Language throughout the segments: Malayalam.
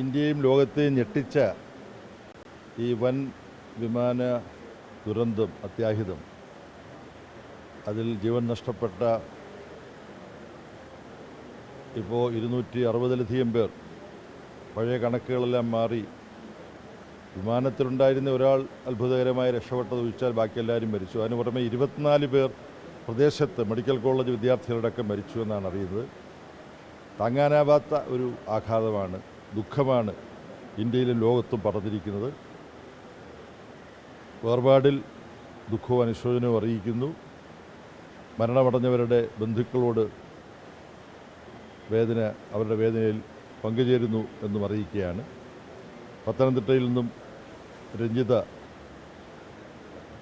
ഇന്ത്യയും ലോകത്തെയും ഞെട്ടിച്ച ഈ വൻ വിമാന ദുരന്തം അത്യാഹിതം അതിൽ ജീവൻ നഷ്ടപ്പെട്ട ഇപ്പോൾ ഇരുന്നൂറ്റി അറുപതിലധികം പേർ. പഴയ കണക്കുകളെല്ലാം മാറി. വിമാനത്തിലുണ്ടായിരുന്ന ഒരാൾ അത്ഭുതകരമായി രക്ഷപ്പെട്ടത് ഒഴിച്ചാൽ ബാക്കി എല്ലാവരും മരിച്ചു. അതിന് പുറമെ ഇരുപത്തിനാല് പേർ പ്രദേശത്ത് മെഡിക്കൽ കോളേജ് വിദ്യാർത്ഥികളടക്കം മരിച്ചു എന്നാണ് അറിയുന്നത്. താങ്ങാനാവാത്ത ഒരു ആഘാതമാണ്. ദുഃഖമാണ് ഇന്ത്യയിലും ലോകത്തും പറഞ്ഞിരിക്കുന്നത് വേർപാടിൽ ദുഃഖവും അനുശോചനവും അറിയിക്കുന്നു. മരണമടഞ്ഞവരുടെ ബന്ധുക്കളോട് വേദന അവരുടെ വേദനയിൽ പങ്കുചേരുന്നു എന്നും അറിയിക്കുകയാണ്. പത്തനംതിട്ടയിൽ നിന്നും രഞ്ജിത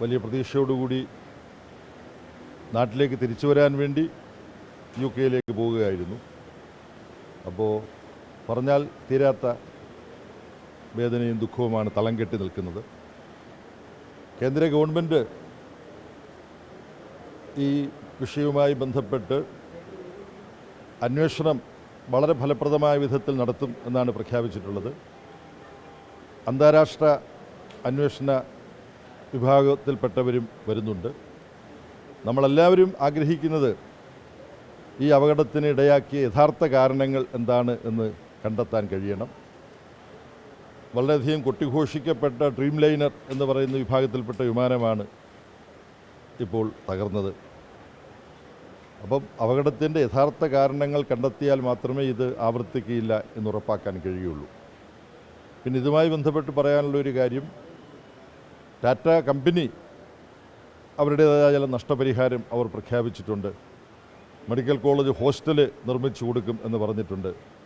വലിയ പ്രതീക്ഷയോടുകൂടി നാട്ടിലേക്ക് തിരിച്ചു വരാൻ വേണ്ടി യു കെയിലേക്ക് പോവുകയായിരുന്നു അപ്പോൾ പറഞ്ഞാൽ തീരാത്ത വേദനയും ദുഃഖവുമാണ് തളം കെട്ടി നിൽക്കുന്നത്. കേന്ദ്ര ഗവൺമെന്റ് ഈ വിഷയവുമായി ബന്ധപ്പെട്ട് അന്വേഷണം വളരെ ഫലപ്രദമായ വിധത്തിൽ നടത്തും എന്നാണ് പ്രഖ്യാപിച്ചിട്ടുള്ളത്. അന്താരാഷ്ട്ര അന്വേഷണ വിഭാഗത്തിൽപ്പെട്ടവരും വരുന്നുണ്ട്. നമ്മളെല്ലാവരും ആഗ്രഹിക്കുന്നത് ഈ അപകടത്തിന് ഇടയാക്കിയ യഥാർത്ഥ കാരണങ്ങൾ എന്താണ് എന്ന് കണ്ടെത്താൻ കഴിയണം. വളരെയധികം കൊട്ടിഘോഷിക്കപ്പെട്ട ഡ്രീം ലൈനർ എന്ന് പറയുന്ന വിഭാഗത്തിൽപ്പെട്ട വിമാനമാണ് ഇപ്പോൾ തകർന്നത്. അപ്പം അപകടത്തിന്റെ യഥാർത്ഥ കാരണങ്ങൾ കണ്ടെത്തിയാൽ മാത്രമേ ഇത് ആവർത്തിക്കുകയില്ല എന്ന് ഉറപ്പാക്കാൻ കഴിയുള്ളൂ. പിന്നെ ഇതുമായി ബന്ധപ്പെട്ട് പറയാനുള്ള ഒരു കാര്യം ടാറ്റ കമ്പനി അവരുടേതായ ചില നഷ്ടപരിഹാരം അവർ പ്രഖ്യാപിച്ചിട്ടുണ്ട്. മെഡിക്കൽ കോളേജ് ഹോസ്റ്റൽ നിർമ്മിച്ചു കൊടുക്കും എന്ന് പറഞ്ഞിട്ടുണ്ട്.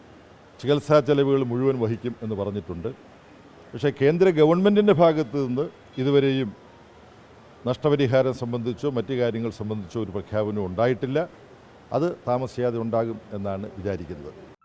ചികിത്സാ ചെലവുകൾ മുഴുവൻ വഹിക്കും എന്ന് പറഞ്ഞിട്ടുണ്ട്. പക്ഷേ കേന്ദ്ര ഗവൺമെന്റിന്റെ ഭാഗത്ത് നിന്ന് ഇതുവരെയും നഷ്ടപരിഹാരം സംബന്ധിച്ചോ മറ്റ് കാര്യങ്ങൾ സംബന്ധിച്ചോ ഒരു പ്രഖ്യാപനവും ഉണ്ടായിട്ടില്ല. അത് താമസിയാതെ ഉണ്ടാകും എന്നാണ് വിചാരിക്കുന്നത്.